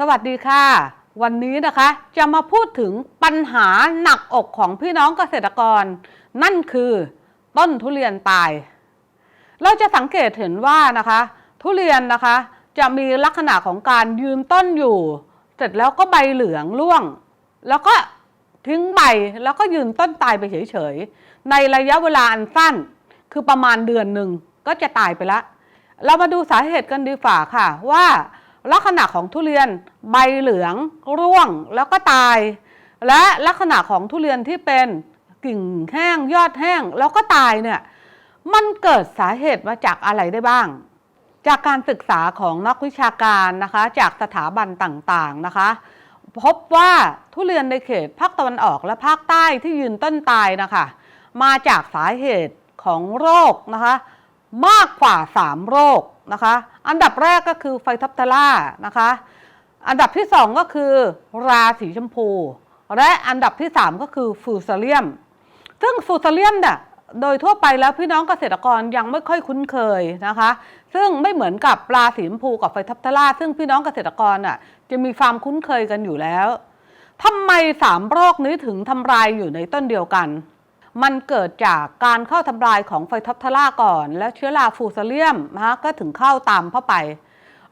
สวัสดีค่ะ วันนี้นะคะจะมาพูดถึงปัญหาหนักอกของพี่น้องเกษตรกร นั่นคือต้นทุเรียนตาย เราจะสังเกตเห็นว่านะคะ ทุเรียนนะคะจะมีลักษณะของการยืนต้นอยู่ เสร็จแล้วก็ใบเหลืองร่วง แล้วก็ทิ้งใบแล้วก็ยืนต้นตายไปเฉยๆ ในระยะเวลาอันสั้น คือประมาณเดือนหนึ่งก็จะตายไปละ เรามาดูสาเหตุกันดีฝ่าค่ะว่า ลักษณะของทุเรียนใบเหลืองร่วงแล้วก็ตาย และลักษณะของทุเรียนที่เป็นกิ่งแห้งยอดแห้งแล้วก็ตายเนี่ยมันเกิดสาเหตุมาจากอะไรได้บ้าง จากการศึกษาของนักวิชาการนะคะจากสถาบันต่างๆนะคะ พบว่าทุเรียนในเขตภาคตะวันออกและภาคใต้ที่ยืนต้นตายนะคะมาจากสาเหตุของโรคนะคะมากกว่า 3 โรคนะคะ อันดับแรกก็คือไฟทับทาร่านะคะ อันดับที่ 2 ก็คือราสีชมพู และอันดับที่ 3 ก็คือฟูซาเลียม ซึ่งฟูซาเลียมเนี่ยโดยทั่วไปแล้วพี่น้องเกษตรกรยังไม่ค่อยคุ้นเคยนะคะ ซึ่งไม่เหมือนกับปลาสีชมพูกับไฟทับทาร่าซึ่งพี่น้องเกษตรกรน่ะจะมีความคุ้นเคยกันอยู่แล้วทำไมสามโรคนี้ถึงทำลายอยู่ในต้นเดียวกัน มันเกิดจากการเข้าทำลายของไฟท็อปทาร่าก่อน แล้วเชื้อราฟูซาเลียมนะก็ถึงเข้าตามเข้าไป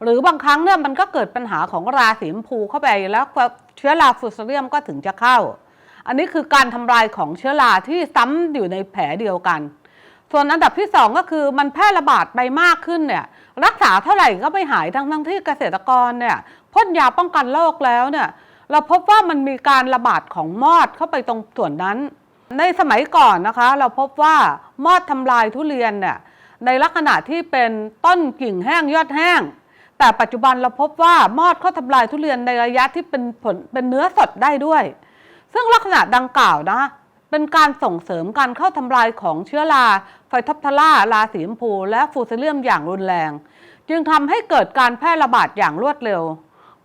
หรือบางครั้งเนี่ยมันก็เกิดปัญหาของราสีมพูเข้าไปแล้วเชื้อราฟูซาเลียมก็ถึงจะเข้า อันนี้คือการทำลายของเชื้อราที่ซ้ำอยู่ในแผลเดียวกัน ส่วนอันดับที่สองก็คือมันแพร่ระบาดไปมากขึ้นเนี่ยรักษาเท่าไหร่ก็ไม่หายทั้งทั้งที่เกษตรกรเนี่ยพ่นยาป้องกันโรคแล้วเนี่ยเราพบว่ามันมีการระบาดของมอดเข้าไปตรงส่วนนั้น ในสมัยก่อนนะคะ เราพบว่ามอดทำลายทุเรียนเนี่ยในลักษณะที่เป็นต้นกิ่งแห้งยอดแห้ง แต่ปัจจุบันเราพบว่ามอดเข้าทำลายทุเรียนในระยะที่เป็นผลเป็นเนื้อสดได้ด้วย ซึ่งลักษณะดังกล่าวนะเป็นการส่งเสริมการเข้าทำลายของเชื้อราไฟทับทาร่าราสีชมพู และฟูซิเลียมอย่างรุนแรง จึงทำให้เกิดการแพร่ระบาดอย่างรวดเร็ว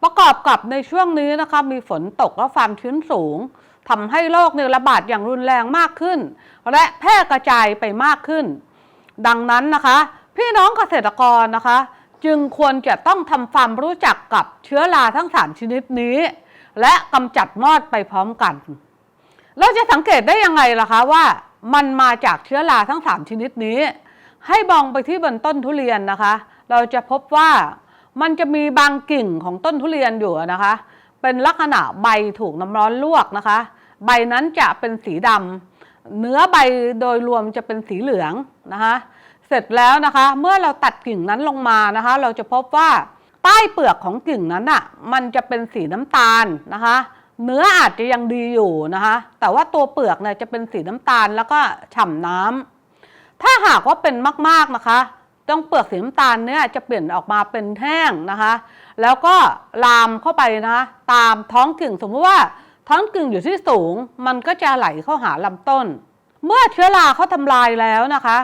ประกอบกับในช่วงนี้นะคะมีฝนตกและความชื้นสูง ทำให้โรคเนี่ยระบาดอย่างรุนแรงมากขึ้น และแพร่กระจายไปมากขึ้น ดังนั้นนะคะ พี่น้องเกษตรกรนะคะ จึงควรจะต้องทำความรู้จักกับเชื้อราทั้งสามชนิดนี้ และกำจัดมอดไปพร้อมกัน เราจะสังเกตได้ยังไงล่ะคะว่า มันมาจากเชื้อราทั้ง3ชนิดนี้ ให้มองไปที่บนต้นทุเรียนนะคะ เราจะพบว่ามันจะมีบางกิ่งของต้นทุเรียนอยู่นะคะ เป็นลักษณะใบถูกน้ำร้อนลวกนะคะ ใบนั้นจะเป็นสีดำเนื้อใบโดยรวมจะเป็นสีเหลืองนะคะ เสร็จแล้วนะคะ เมื่อเราตัดกิ่งนั้นลงมานะคะ เราจะพบว่าใต้เปลือกของกิ่งนั้นอะมันจะเป็นสีน้ำตาลนะคะ เนื้ออาจจะยังดีอยู่นะคะ แต่ว่าตัวเปลือกเนี่ยจะเป็นสีน้ำตาลแล้วก็ฉ่ำน้ำถ้าหากว่าเป็นมากๆนะคะ ต้องเปลือกสีน้ำตาลเนี่ยจะเปลี่ยนออกมาเป็นแห้งนะคะ แล้วก็ลามเข้าไปนะคะตามท้องกิ่งสมมติว่าท้องกิ่งอยู่ที่สูง มันก็จะไหลเข้าหาลำต้น เมื่อเชื้อราเขาทำลายแล้วนะคะ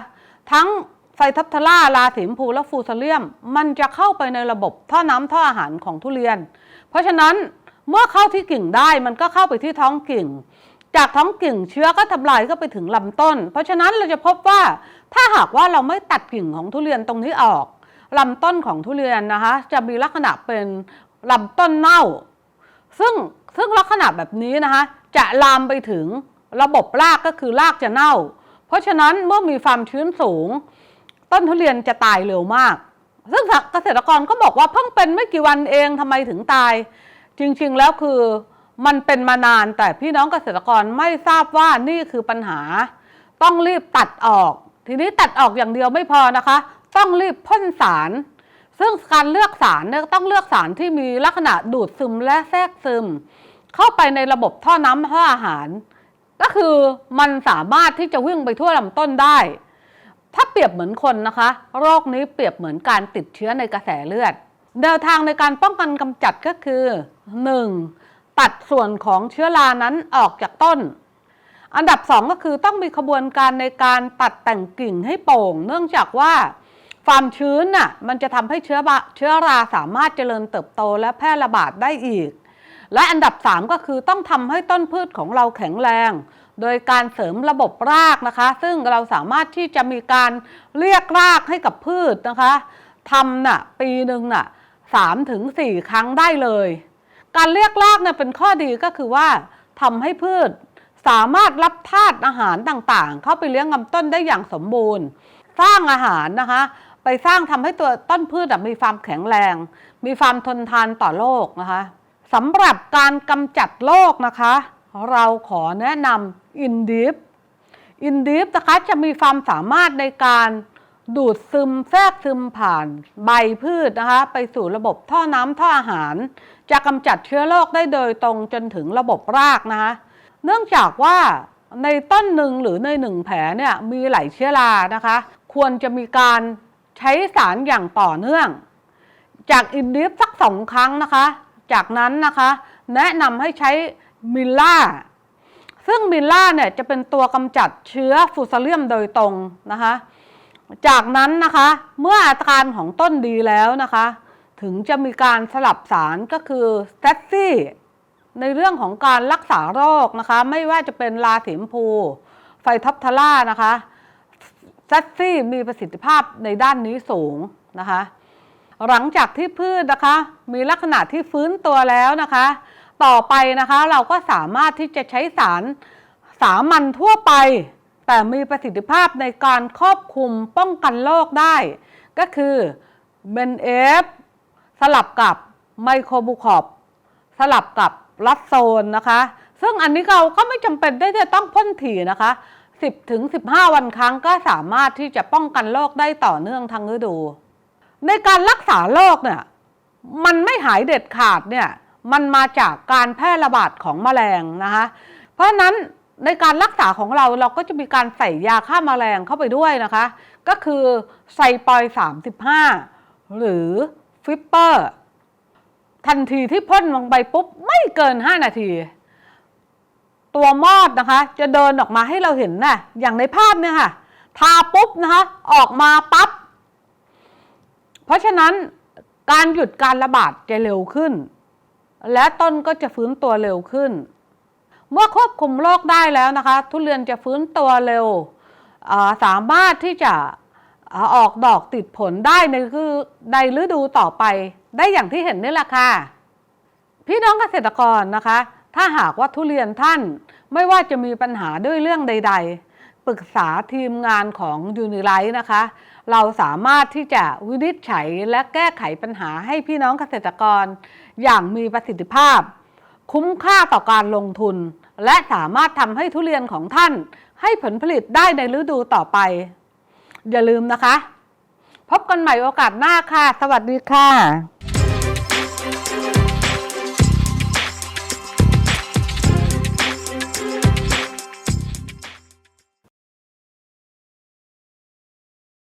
ทั้งไฟทับทาร่าราสีมพูและฟูซาเลียม มันจะเข้าไปในระบบท่อน้ำท่ออาหารของทุเรียน เพราะฉะนั้นเมื่อเข้าที่กิ่งได้มันก็เข้าไปที่ท้องกิ่ง จากท้องกิ่งเชื้อก็ทำลายก็ไปถึงลำต้น เพราะฉะนั้นเราจะพบว่าถ้าหากว่าเราไม่ตัดกิ่งของทุเรียนตรงนี้ออกลำต้นของทุเรียนนะคะ จะมีลักษณะเป็นลำต้นเน่า ซึ่งซึ่งลักษณะแบบนี้นะคะ จะลามไปถึงระบบรากก็คือรากจะเน่า เพราะฉะนั้นเมื่อมีความชื้นสูง ต้นทุเรียนจะตายเร็วมาก ซึ่งเกษตรกรก็บอกว่าเพิ่งเป็นไม่กี่วันเองทำไมถึงตาย จริงๆแล้วคือ มันเป็นมานานแต่พี่น้องเกษตรกรไม่ทราบว่านี่คือปัญหา ต้องรีบตัดออก ทีนี้ตัดออกอย่างเดียวไม่พอนะคะ ต้องรีบพ่นสาร ซึ่งการเลือกสารเนี่ยต้องเลือกสารที่มีลักษณะดูดซึมและแทรกซึม เข้าไปในระบบท่อน้ำท่ออาหาร ก็คือมันสามารถที่จะวิ่งไปทั่วลำต้นได้ ถ้าเปรียบเหมือนคนนะคะ โรคนี้เปรียบเหมือนการติดเชื้อในกระแสเลือดแนวทางในการป้องกันกำจัดก็คือ 1. ตัดส่วนของเชื้อรานั้นออกจากต้น อันดับ 2 ก็คือต้องมีขบวนการในการตัดแต่งกิ่งให้โป่ง เนื่องจากว่าความชื้นน่ะมันจะทำให้เชื้อเชื้อราสามารถเจริญเติบโตและแพร่ระบาดได้อีก และอันดับ 3 ก็คือต้องทำให้ต้นพืชของเราแข็งแรง โดยการเสริมระบบรากนะคะ ซึ่งเราสามารถที่จะมีการเรียกรากให้กับพืชนะคะทำน่ะปีหนึ่งน่ะ3ถึง4ครั้งได้เลย การเรียกรากเนี่ยเป็นข้อดีก็คือว่าทำให้พืชสามารถรับธาตุอาหารต่างๆ เข้าไปเลี้ยงลำต้นได้อย่างสมบูรณ์ สร้างอาหารนะคะ ไปสร้างทำให้ตัวต้นพืชมีความแข็งแรง มีความทนทานต่อโรคนะคะสำหรับการกำจัดโรคนะคะ เราขอแนะนำอินดิฟอินดิฟนะคะจะมีความสามารถในการดูดซึมแทรกซึมผ่านใบพืชนะคะ ไปสู่ระบบท่อน้ำท่ออาหาร จะกำจัดเชื้อโรคได้โดยตรงจนถึงระบบรากนะคะเนื่องจากว่าในต้นหนึ่งหรือในหนึ่งแผลเนี่ยมีหลายเชื้อรานะคะ ควรจะมีการใช้สารอย่างต่อเนื่อง จากอินดิฟสักสองครั้งนะคะ จากนั้นนะคะ แนะนำให้ใช้มิลล่าซึ่งมิลล่าเนี่ยจะเป็นตัวกำจัดเชื้อฟูซาเลียมโดยตรงนะคะ จากนั้นนะคะเมื่ออาการของต้นดีแล้วนะคะ ถึงจะมีการสลับสารก็คือเตตซี่ในเรื่องของการรักษาโรคนะคะ ไม่ว่าจะเป็นลาสีมพู ไฟท็อปทาร่านะคะซัตซี่มีประสิทธิภาพในด้านนี้สูงนะคะ หลังจากที่พืชนะคะ มีลักษณะที่ฟื้นตัวแล้วนะคะ ต่อไปนะคะเราก็สามารถที่จะใช้สารสามัญทั่วไป แต่มีประสิทธิภาพในการครอบคุมป้องกันโรคได้ ก็คือเบนเอฟ สลับกับไมโครบูคอปสลับกับรัดโซนนะคะ ซึ่งอันนี้เราก็ไม่จำเป็นได้จะต้องพ่นถี่นะคะ 10ถึง15 วันครั้งก็สามารถที่จะป้องกันโรคได้ต่อเนื่องทั้งฤดู ในการรักษาโรคเนี่ยมันไม่หายเด็ดขาดเนี่ยมันมาจากการแพร่ระบาดของแมลงนะคะ เพราะนั้นในการรักษาของเราเราก็จะมีการใส่ยาฆ่าแมลงเข้าไปด้วยนะคะ ก็คือไซปอย 35 หรือ ฟิปเปอร์ทันทีที่พ่นลงไปปุ๊บ ไม่เกิน 5 นาที ตัวมอดนะคะ จะเดินออกมาให้เราเห็นนะ่ะอย่างในภาพเนี่ยค่ะ ทาปุ๊บนะคะ ออกมาปั๊บ เพราะฉะนั้นการหยุดการระบาดจะเร็วขึ้น และต้นก็จะฟื้นตัวเร็วขึ้น เมื่อควบคุมโรคได้แล้วนะคะ ทุเรียนจะฟื้นตัวเร็ว สามารถที่จะ ออกดอกติดผลได้ในคือในฤดูต่อไป ได้อย่างที่เห็นนี่แหละค่ะ พี่น้องเกษตรกรนะคะ ถ้าหากว่าทุเรียนท่านไม่ว่าจะมีปัญหาด้วยเรื่องใด ๆ ปรึกษาทีมงานของยูนิไลท์นะคะ เราสามารถที่จะวินิจฉัยและแก้ไขปัญหาให้พี่น้องเกษตรกร อย่างมีประสิทธิภาพ คุ้มค่าต่อการลงทุน และสามารถทำให้ทุเรียนของท่าน ให้ผลผลิตได้ในฤดูต่อไป อย่าลืมนะคะ พบกันใหม่โอกาสหน้าค่ะ สวัสดีค่ะ